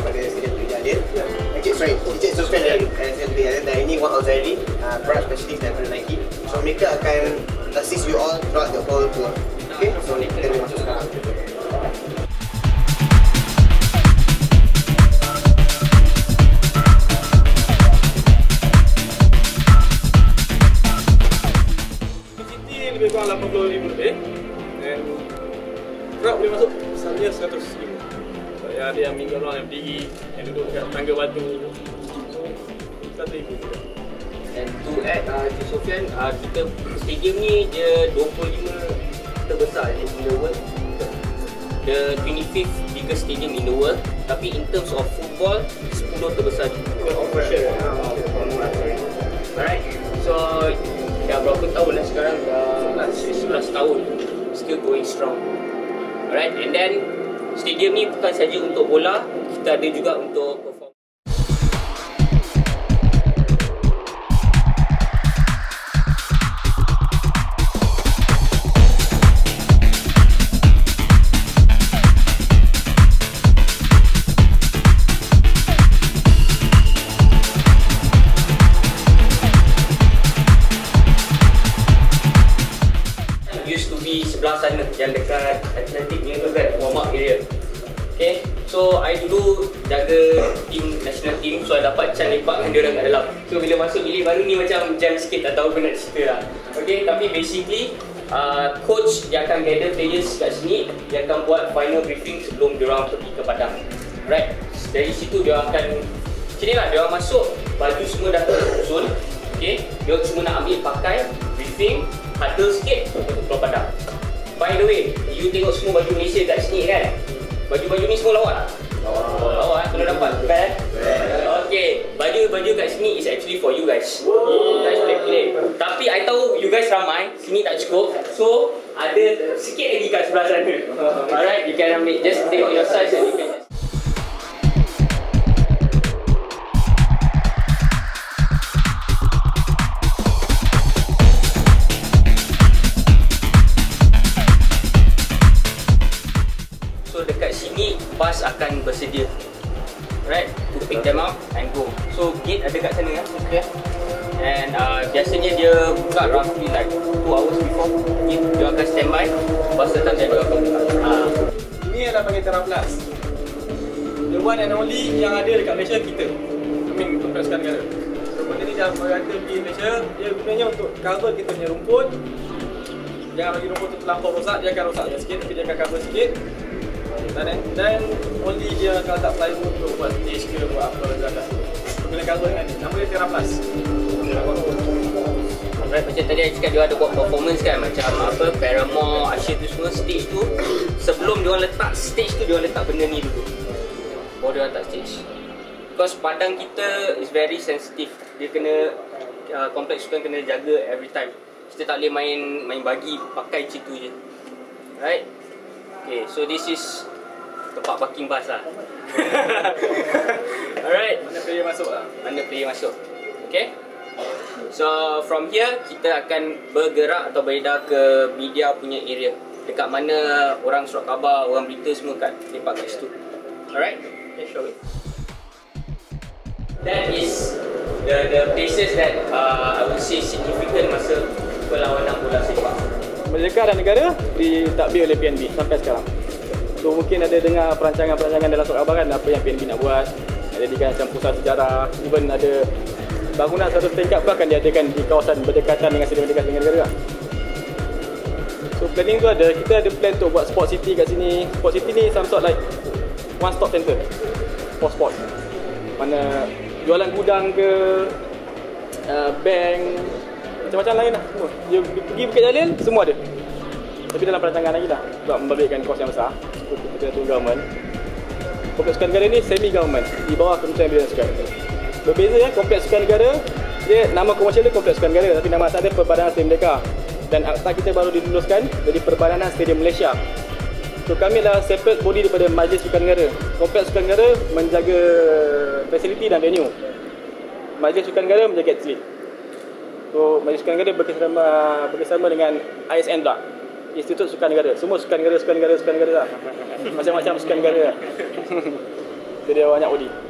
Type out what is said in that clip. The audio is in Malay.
daripada Stadium Turi Jalil. Encik, sorry, Encik Sofyan dari Stadium Turi Jalil dan ini Wan Al-Zairi, uh, product specialist daripada Nike. So mereka akan assist you all throughout the whole tour. Okay, so kita boleh masuk sekarang. Lebih kurang 85 lebih dan crowd boleh masuk misalnya 100 ribu Saya ada yang minggu orang yang berdiri, yang duduk dekat tangga batu So, 100 ribu juga And to add uh, Cik Sofian, uh, kita stadium ni dia 25 terbesar in the world. The 25th biggest stadium in the world. Tapi in terms of football, 10 terbesar di Official. Alright, so dah berapa tahun lah sekarang? Dah 11 tahun. Still going strong. Alright, and then stadium ni bukan saja untuk bola, kita ada juga untuk jaga team national team so I dapat chance lepak dengan dia orang kat dalam. So bila masuk bilik baru ni macam jam sikit tak tahu apa nak cerita lah. Okay, tapi basically uh, coach dia akan gather players kat sini dia akan buat final briefing sebelum dia orang pergi ke padang. Right, dari situ dia akan sini lah dia orang masuk baju semua dah tersusun. Okay, dia semua nak ambil pakai briefing huddle sikit untuk keluar padang. By the way, you tengok semua baju Malaysia kat sini kan? Baju-baju ni semua lawan? Oh, lawan dapat kan? Okay, baju-baju kat sini is actually for you guys. You guys boleh pilih. Tapi I tahu you guys ramai, sini tak cukup. So, ada sikit lagi kat sebelah sana. Alright, you can ambil. Just tengok your size and you can just So dekat sini bus akan bersedia Right, to pick them up and go. So gate ada kat sana kan okay. And uh, biasanya dia buka roughly like 2 hours before Gate. Dia akan standby. Bus datang dia akan buka. Uh, Ini dah panggil Terra Plus The one and only yang ada dekat Malaysia kita. I mean, kompleks sekarang negara. So benda ni dah merata di Malaysia. Dia gunanya untuk cover kita punya rumput. Jangan bagi rumput tu terlampau rosak Dia akan rosak sikit. Tapi dia akan cover sikit dan, dan only dia akan letak plywood untuk buat stage ke buat apa ke atas So kena cover dengan ni Nama dia Terra Plus. Right, macam tadi saya cakap dia ada buat performance kan Macam apa, Paramore, Asher tu semua stage tu Sebelum dia letak stage tu, dia letak benda ni dulu. Baru dia letak stage. Because padang kita is very sensitive. Dia kena, uh, kompleks sukan kena jaga every time. Kita tak boleh main main bagi pakai macam tu je. Right Okay, so this is tempat parking bus lah Alright Mana player masuk lah mana player masuk. Okay? So from here kita akan bergerak atau beredar ke media punya area. Dekat mana orang surat khabar, orang berita semua kat lepak kat situ. Alright? Okay, show it. That is the the places that uh, I would say significant masa perlawanan bola sepak. Merdeka dan negara ditadbir oleh PNB sampai sekarang. So mungkin ada dengar perancangan-perancangan dalam surat kan apa yang PNB nak buat. Nak jadikan macam pusat sejarah, even ada bangunan satu tingkat pun akan diadakan di kawasan berdekatan dengan Stadium Merdeka dengan negara. So planning tu ada, kita ada plan untuk buat sport city kat sini. Sport city ni some sort like one stop center for sport. Mana jualan gudang ke, uh, bank, macam-macam lain lah semua. Dia pergi Bukit Jalil, semua ada. Tapi dalam perancangan lagi lah sebab membabitkan kos yang besar. Kita tunggu government. Kompleks Sukan Negara ni semi government di bawah Kementerian Belia dan Sukan. Berbeza ya Kompleks Sukan Negara dia nama komersial dia Kompleks Sukan Negara tapi nama asal dia Perbadanan Stadium Merdeka. Dan akta kita baru diluluskan jadi Perbadanan Stadium Malaysia. So kami adalah separate body daripada Majlis Sukan Negara. Kompleks Sukan Negara menjaga fasiliti dan venue. Majlis Sukan Negara menjaga atlet. So Majlis Sukan Negara bekerjasama bekerjasama dengan ISN pula. Institut Sukan Negara. Semua Sukan Negara, Sukan Negara, Sukan Negara lah. Macam-macam Sukan Negara lah. Dia banyak OD